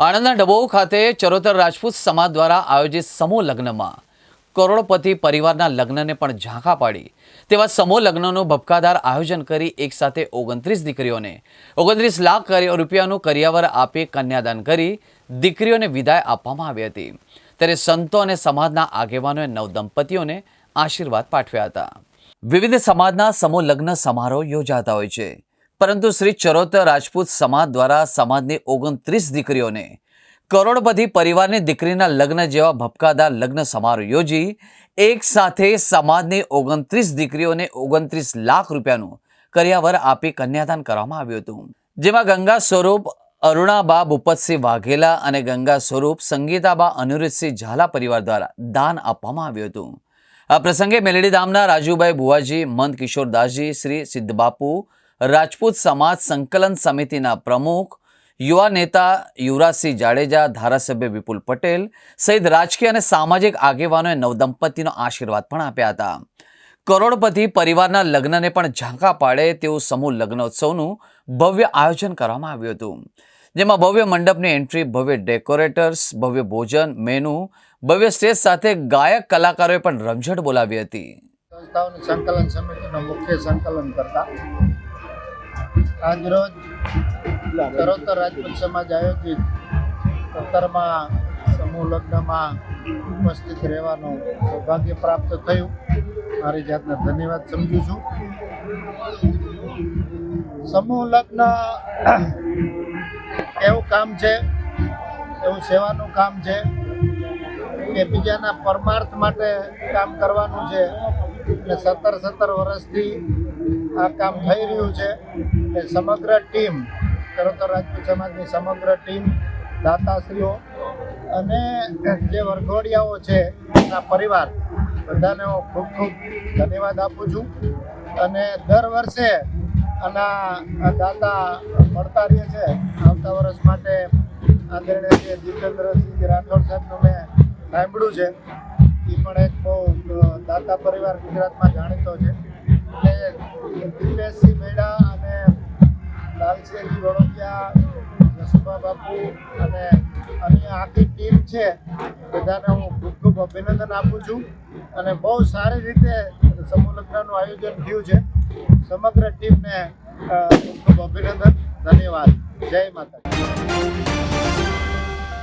આણંદના ડબોઉ ખાતે ચરોતર રાજપૂત સમાજ દ્વારા આયોજિત સમૂહ લગ્નમાં કરોડપતિ પરિવારના લગ્નને પણ ઝાંખા પાડી. તેવા સમૂહ લગ્નનું ભપકાદાર આયોજન કરી એક સાથે ઓગણત્રીસ દીકરીઓને ઓગણત્રીસ લાખ રૂપિયાનું કરિયાવર આપી કન્યાદાન કરી દીકરીઓને વિદાય આપવામાં આવી હતી. ત્યારે સંતો અને સમાજના આગેવાનોએ નવદંપતીઓને આશીર્વાદ પાઠવ્યા હતા. વિવિધ સમાજના સમૂહ લગ્ન સમારોહ યોજાતા હોય છે. પરંતુ શ્રી ચરોતર રાજપૂત સમાજ દ્વારા સમાજની ઓગણત્રીસ દીકરીઓને કરોડપતિ પરિવારની દીકરીના લગ્ન જેવા ભપકાદાર લગ્ન સમારોહ યોજી એક સાથે સમાજની ઓગણત્રીસ દીકરીઓને ઓગણત્રીસ લાખ રૂપિયાનું કર્યાવર આપી કન્યાદાન કરવામાં આવ્યું હતું. જેમાં ગંગા સ્વરૂપ, અરુણાબા ભૂપતસિંહ વાઘેલા અને ગંગા સ્વરૂપ, સંગીતાબા અનિરુદ્ધસિંહ ઝાલા પરિવાર દ્વારા દાન આપવામાં આવ્યું હતું. આ પ્રસંગે મેલડી ધામના રાજુભાઈ ભુવાજી મંત કિશોરદાસજી શ્રી સિદ્ધબાપુ રાજપૂત સમાજ સંકલન સમિતિના પ્રમુખ, યુવા નેતા યુવરાજસિંહ જાડેજા, ધારાસભ્ય વિપુલ પટેલ સહિત રાજકીય અને સામાજિક આગેવાનોએ નવદંપતિનો આશીર્વાદ પણ આપ્યા હતા. કરોડપતિ પરિવારના લગ્નને પણ ઝાંકા પાડે તેવું સમૂહ લગ્નોત્સવનું ભવ્ય આયોજન કરવામાં આવ્યું હતું. જેમાં ભવ્ય મંડપની એન્ટ્રી, ભવ્ય ડેકોરેટર્સ, ભવ્ય ભોજન, મેનુ, ભવ્ય સ્ટેજ સાથે ગાયક કલાકારોએ પણ રમઝટ બોલાવી હતી. સંકલન સમિતિનો મુખ્ય સંકલન કરતા આજરોજ ચરોતર રાજપૂત સમાજ આયોજિત સત્તરમાં સમૂહ લગ્નમાં ઉપસ્થિત રહેવાનું સૌભાગ્ય પ્રાપ્ત થયું. મારી જાતને ધન્યવાદ સમજું છું. સમૂહ લગ્ન એવું કામ છે, એવું સેવાનું કામ છે કે બીજાના પરમાર્થ માટે કામ કરવાનું છે. અને સત્તર સત્તર વર્ષથી આ કામ થઈ રહ્યું છે એ સમગ્ર ટીમ ચરોતર રાજપૂત સમાજની સમગ્ર ટીમ, દાતાશ્રીઓ અને જે વરઘોડિયાઓ છે એના પરિવાર, બધાને હું ખૂબ ખૂબ ધન્યવાદ આપું છું. અને દર વર્ષે આના દાતા મળતા રહે છે. આવતા વર્ષ માટે આદરણીય જીતેન્દ્રસિંહ રાઠોડ સાહેબનું મેં સાંભળ્યું છે. એ પણ એક બહુ દાતા પરિવાર ગુજરાતમાં જાણીતો છે. એટલે દિપેશસિંહ મેડા અને લાલસિંહજી વડોદિયા જસુભા બાપુ અને અન્ય આખી ટીમ છે, બધાને હું ખૂબ ખૂબ અભિનંદન આપું છું. અને બહુ સારી રીતે સમૂહ લગ્નનું આયોજન થયું છે. સમગ્ર ટીમને ખૂબ ખૂબ અભિનંદન. ધન્યવાદ. જય માતા